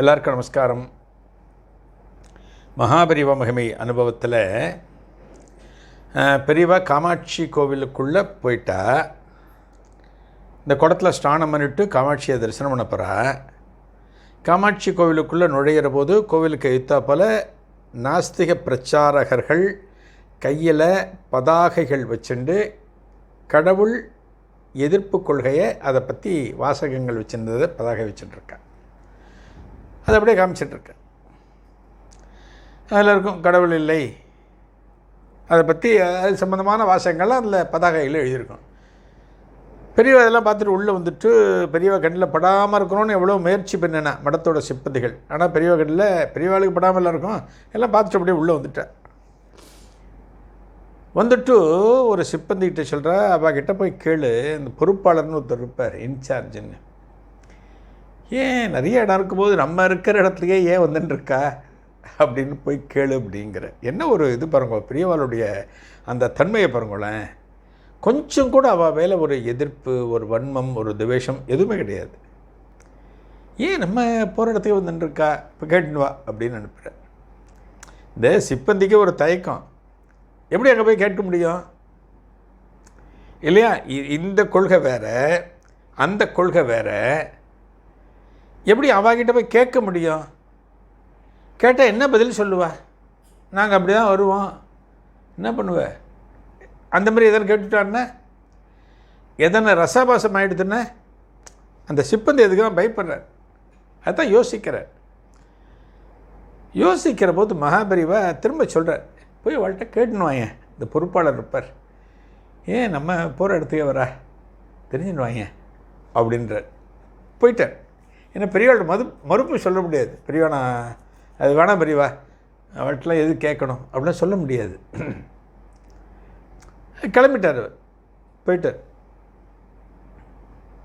எல்லாருக்கும் நமஸ்காரம். மகாபரிவ மகிமை அனுபவத்தில் பெரியவா காமாட்சி கோவிலுக்குள்ளே போயிட்டா. இந்த குடத்தில் ஸ்நானம் பண்ணிட்டு காமாட்சியை தரிசனம் பண்ண போகிறா காமாட்சி கோவிலுக்குள்ளே நுழையிற போது கோவிலுக்கு எய்த்தாப்போல் நாஸ்திக பிரச்சாரகர்கள் கையில் பதாகைகள் வச்சுண்டு கடவுள் எதிர்ப்பு கொள்கையை அதை பற்றி வாசகங்கள் வச்சுருந்ததை பதாகை வச்சுட்டுருக்கேன் அதை அப்படியே காமிச்சிட்ருக்கேன் அதில் இருக்கும் கடவுள் இல்லை. அதை பற்றி அது சம்மந்தமான வாசகங்கள்லாம் அதில் பதாகையில் எழுதியிருக்கோம். பெரியவா இதெல்லாம் பார்த்துட்டு உள்ளே வந்துட்டு பெரியவா கண்ணில் படாமல் இருக்கணும்னு எவ்வளோ முயற்சி பண்ணினா மடத்தோட சிப்பந்திகள் ஆனால் பெரியவா கண்ணில் பெரியவாளுக்கு படாமல் இருக்கும். எல்லாம் பார்த்துட்டு அப்படியே உள்ளே வந்துட்டேன் வந்துட்டு ஒரு சிப்பந்திக்கிட்ட சொல்கிற கிட்டே போய் கேளு இந்த பொறுப்பாளர்னு ஒருத்தர் இருப்பார் இன்சார்ஜுன்னு. ஏன் நிறைய இடம் இருக்கும்போது நம்ம இருக்கிற இடத்துலையே ஏன் வந்துட்டு இருக்கா அப்படின்னு போய் கேளு அப்படிங்கிற. என்ன ஒரு இது பாருங்க பெரியவாளுடைய அந்த தன்மையை பாருங்களேன். கொஞ்சம் கூட அவள் மேலே ஒரு எதிர்ப்பு ஒரு வன்மம் ஒரு துவேஷம் எதுவுமே கிடையாது. ஏன் நம்ம போகிற இடத்துக்கு வந்துட்டு இருக்கா இப்போ கேட்டுன்னு வா அப்படின்னு அனுப்புகிறேன் இந்த சிப்பந்திக்கு ஒரு தயக்கம். எப்படி அங்கே போய் கேட்க முடியும்? இல்லையா? இ- இந்த கொள்கை வேற அந்த கொள்கை வேற எப்படி அவகிட்ட போய் கேட்க முடியும்? கேட்டால் என்ன பதில் சொல்லுவா? நாங்கள் அப்படி தான் வருவோம். என்ன பண்ணுவ? அந்த மாதிரி எதனா கேட்டுட்டான்னா எதனா ரசாபாசம் ஆகிடுதுன்னா அந்த சிப்பந்தி எதுக்கு தான் பயப்படுறார்? அதுதான் யோசிக்கிறார். யோசிக்கிற போது மகாபரிவா திரும்ப சொல்கிறார் போய் அவள்கிட்ட கேட்டுன்னு இந்த பொறுப்பாளர் இருப்பார். ஏன் நம்ம போகிற இடத்துக்கே வரா? தெரிஞ்சுன்னு வாங்க அப்படின்றார். போயிட்டார். ஏன்னா பெரியவாள் மது மறுப்பு சொல்ல முடியாது. பெரியவா நான் அது வேணாம் பெரியவா அவள்கிட்டலாம் எது கேட்கணும்? அப்படிலாம் சொல்ல முடியாது. கிளம்பிட்டார் அவர். போயிட்டார்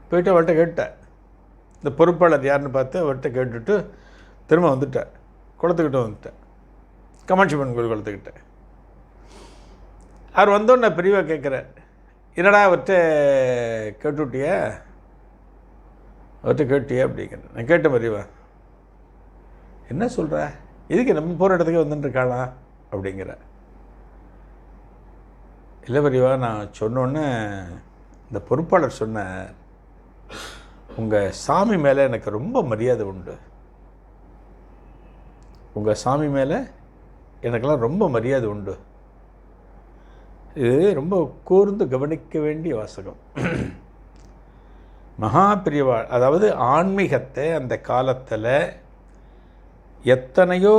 போயிட்டு அவள்கிட்ட கேட்டார் இந்த பொறுப்பாளர் யாருன்னு பார்த்து அவர்கிட்ட கேட்டுட்டு திரும்ப வந்துட்டேன் குளத்துக்கிட்ட வந்துட்டேன் கமாட்சி பெண் கோயில் குளத்துக்கிட்ட. அவர் வந்தோடனே பெரியவா கேட்குறேன் என்னடா அவர்கிட்ட கேட்டுவிட்டியா? அவர்கிட்ட கேட்டியே அப்படிங்கிறேன். நான் கேட்டேன் பெரியவா என்ன சொல்கிற எதுக்கு நம்ம போகிற இடத்துக்கு வந்துட்டுருக்காளா அப்படிங்கிற. இல்லை பெரியவா நான் சொன்னோன்னே இந்த பொறுப்பாளர் சொன்ன உங்கள் சாமி மேலே எனக்கு ரொம்ப மரியாதை உண்டு. உங்கள் சாமி மேலே எனக்கெல்லாம் ரொம்ப மரியாதை உண்டு. இது ரொம்ப கூர்ந்து கவனிக்க வேண்டிய வாசகம். மகா பிரிவா அதாவது ஆன்மீகத்தை அந்த காலத்தில் எத்தனையோ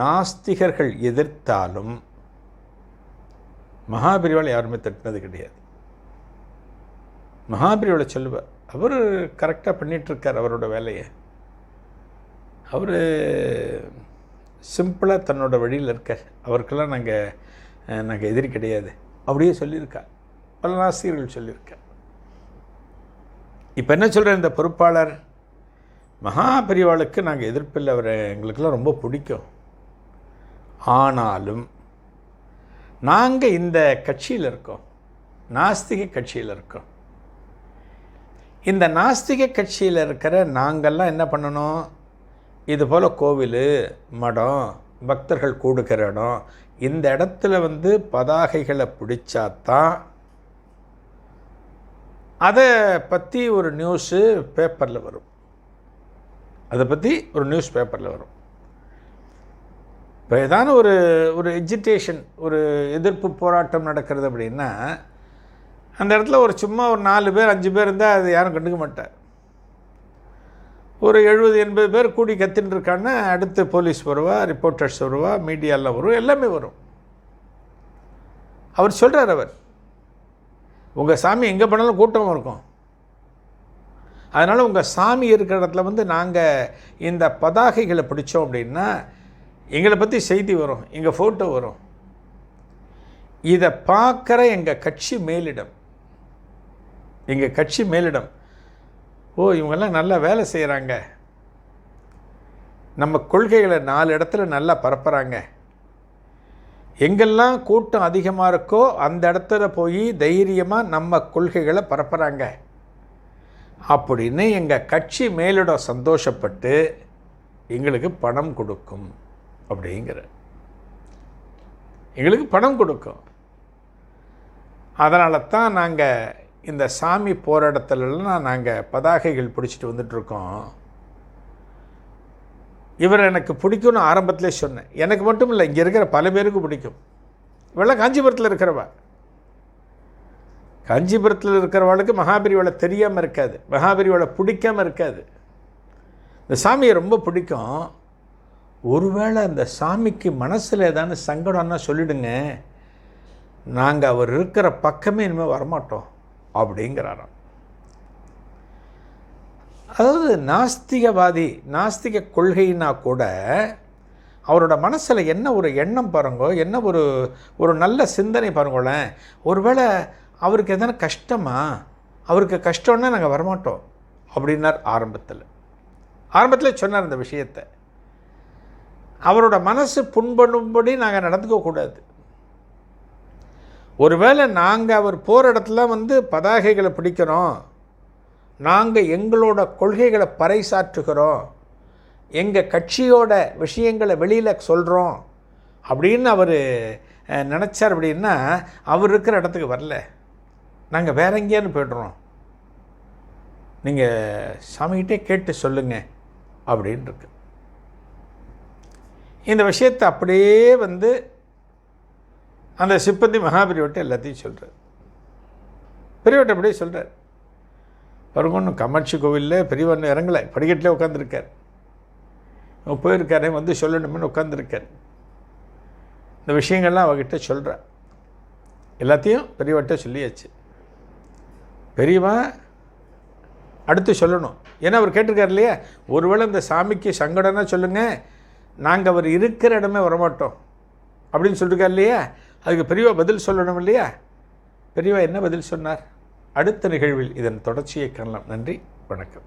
நாஸ்திகர்கள் எதிர்த்தாலும் மகாபிரிவால் யாருமே தட்டினது கிடையாது. மகாபிரிவாளை சொல்லுவார் அவர் கரெக்டாக பண்ணிகிட்ருக்கார் அவரோட வேலையை. அவர் சிம்பிளாக தன்னோட வழியில் இருக்கார் அவருக்கெல்லாம் நாங்கள் நாங்கள் எதிரி கிடையாது. அப்படியே சொல்லியிருக்கா பல நாஸ்திகர்கள் சொல்லியிருக்கா இப்போ என்ன சொல்கிறேன் இந்த பொறுப்பாளர்? மகா பெரியவாளுக்கு நாங்கள் எதிர்ப்பில்லை அவர் எங்களுக்கெல்லாம் ரொம்ப பிடிக்கும். ஆனாலும் நாங்கள் இந்த கட்சியில் இருக்கோம். நாஸ்திக கட்சியில் இருக்கோம். இந்த நாஸ்திக கட்சியில் இருக்கிற நாங்கள்லாம் என்ன பண்ணணும்? இது போல் கோவில் மடம் பக்தர்கள் கூடுகிற இடம். இந்த இடத்துல வந்து பதாகைகளை பிடிச்சாதான் அதை பற்றி ஒரு நியூஸு பேப்பரில் வரும். அதை பற்றி ஒரு நியூஸ் பேப்பரில் வரும். இப்போ ஏதான ஒரு ஒரு எஜிடேஷன் ஒரு எதிர்ப்பு போராட்டம் நடக்கிறது அப்படின்னா அந்த இடத்துல ஒரு சும்மா ஒரு நாலு பேர் அஞ்சு பேர் இருந்தால் அது யாரும் கண்டுக்க மாட்டார். ஒரு எழுபது எண்பது பேர் கூடி கத்தின்னு இருக்கான்னா அடுத்து போலீஸ் வருவா ரிப்போர்ட்டர்ஸ் வருவா மீடியாவில் வரும் எல்லாமே வரும். அவர் சொல்கிறார் அவர். உங்கள் சாமி எங்கே போனாலும் கூட்டம் இருக்கும். அதனால் உங்கள் சாமி இருக்கிற இடத்துல வந்து நாங்கள் இந்த பதாகைகளை பிடிச்சோம் அப்படின்னா எங்களை பற்றி செய்தி வரும் எங்கள் ஃபோட்டோ வரும். இதை பார்க்குற எங்கள் கட்சி மேலிடம் எங்கள் கட்சி மேலிடம் ஓ இவங்கெல்லாம் நல்லா வேலை செய்கிறாங்க நம்ம கொள்கைகளை நாலு இடத்துல நல்லா பரப்புகிறாங்க எங்கெல்லாம் கூட்டம் அதிகமாக இருக்கோ அந்த இடத்துல போய் தைரியமாக நம்ம கொள்கைகளை பரப்புகிறாங்க அப்படின்னு எங்கள் கட்சி மேலிடம் சந்தோஷப்பட்டு எங்களுக்கு பணம் கொடுக்கும் அப்படிங்கிற. எங்களுக்கு பணம் கொடுக்கும். அதனால தான் நாங்கள் இந்த சாமி போராட்டத்துலலாம் நாங்கள் பதாகைகள் பிடிச்சிட்டு வந்துட்டுருக்கோம் இவர் எனக்கு பிடிக்கும்னு ஆரம்பத்திலே சொன்னேன். எனக்கு மட்டும் இல்லை இங்கே இருக்கிற பல பேருக்கு பிடிக்கும். இவெல்லாம் காஞ்சிபுரத்தில் இருக்கிறவ? காஞ்சிபுரத்தில் இருக்கிறவளுக்கு மகாபிரிவளை தெரியாமல் இருக்காது. மகாபிரிவளை பிடிக்காமல் இருக்காது. இந்த சாமியை ரொம்ப பிடிக்கும். ஒருவேளை அந்த சாமிக்கு மனசில் ஏதான சங்கடம்னா சொல்லிடுங்க. நாங்கள் அவர் இருக்கிற பக்கமே இனிமேல் வரமாட்டோம் அப்படிங்கிறாராம். அதாவது நாஸ்திகவாதி நாஸ்திக கொள்கைனா கூட அவரோட மனசில் என்ன ஒரு எண்ணம் பாருங்கோ என்ன ஒரு ஒரு நல்ல சிந்தனை பாருங்களேன். ஒருவேளை அவருக்கு எதனா கஷ்டமா? அவருக்கு கஷ்டம்னா நாங்கள் வரமாட்டோம் அப்படின்னார் ஆரம்பத்தில். ஆரம்பத்தில் சொன்னார் இந்த விஷயத்தை. அவரோட மனசு புண்படும்படி நாங்கள் நடந்துக்கக்கூடாது ஒருவேளை நாங்கள் அவர் போகிற இடத்துல வந்து பதாகைகளை பிடிக்கிறோம் நாங்கள் எங்களோட கொள்கைகளை பறைசாற்றுகிறோம். எங்கள் கட்சியோட விஷயங்களை வெளியில் சொல்கிறோம் அப்படின்னு அவர் நினச்சார் அப்படின்னா அவர் இருக்கிற இடத்துக்கு வரல. நாங்கள் வேற எங்கேயான்னு போய்டுறோம். நீங்கள் சாமிகிட்டே கேட்டு சொல்லுங்கள் அப்படின்னு இருக்கு. இந்த விஷயத்தை அப்படியே வந்து அந்த சிப்பந்தி மகாபெரியவட்ட எல்லாத்தையும் சொல்கிறார் பெரியவட்ட அப்படியே சொல்கிறார் பாருங்க ஒன்றும் காமாட்சி கோவிலில் பெரியவன் இறங்கலை. படிக்கட்டிலே உட்காந்துருக்கார் போயிருக்காரே வந்து சொல்லணும்னு உட்காந்துருக்கார் இந்த விஷயங்கள்லாம் அவகிட்ட சொல்கிறார் எல்லாத்தையும் பெரியவர்கிட்ட சொல்லியாச்சு. பெரியவா அடுத்து சொல்லணும். ஏன்னா அவர் கேட்டிருக்கார் இல்லையா? ஒருவேளை இந்த சாமிக்கு சங்கடம்னா சொல்லுங்கள் நாங்கள் அவர் இருக்கிற இடமே வரமாட்டோம். அப்படின்னு சொல்லியிருக்கார் இல்லையா? அதுக்கு பெரியவா பதில் சொல்லணும் இல்லையா? பெரியவா என்ன பதில் சொன்னார்? அடுத்த நிகழ்வில் இதன் தொடர்ச்சியை காணலாம். நன்றி வணக்கம்.